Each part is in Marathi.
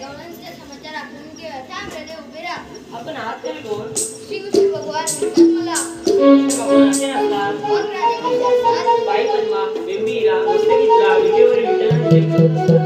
गवर्नन्सचे समाचार आपण घेऊया. त्यामध्ये उभे राहा. आपण आहात तरी कोण? श्री कृष्ण भगवान. म्हणतात मला बाई Padma बिंबीरा मस्तकीतला विजेवरील विठ्ठलांचे.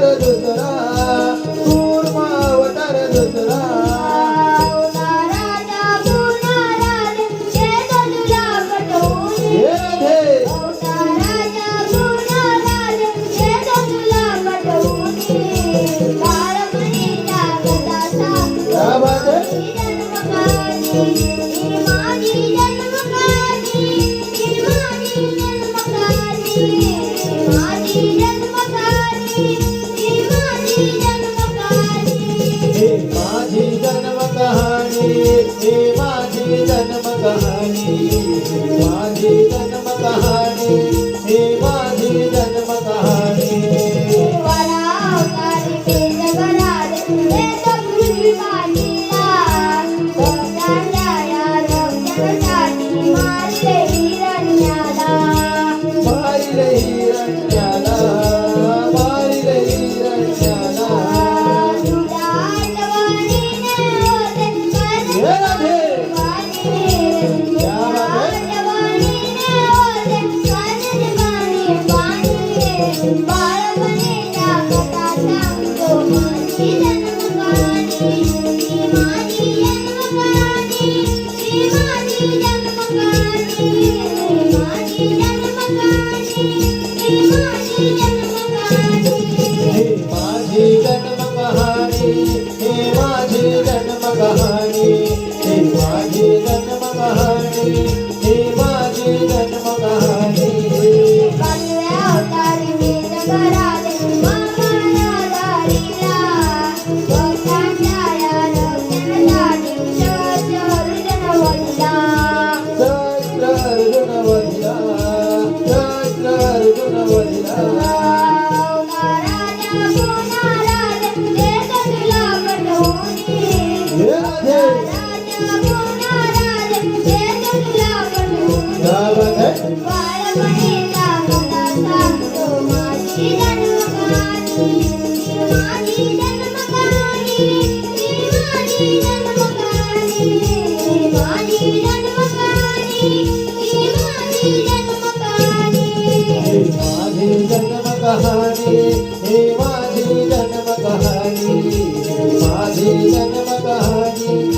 da da da da Raje ಜಗಮತ ಹಾಡಿ ಹೇವಾ Thank you. कहानी माझी जन्म कहानी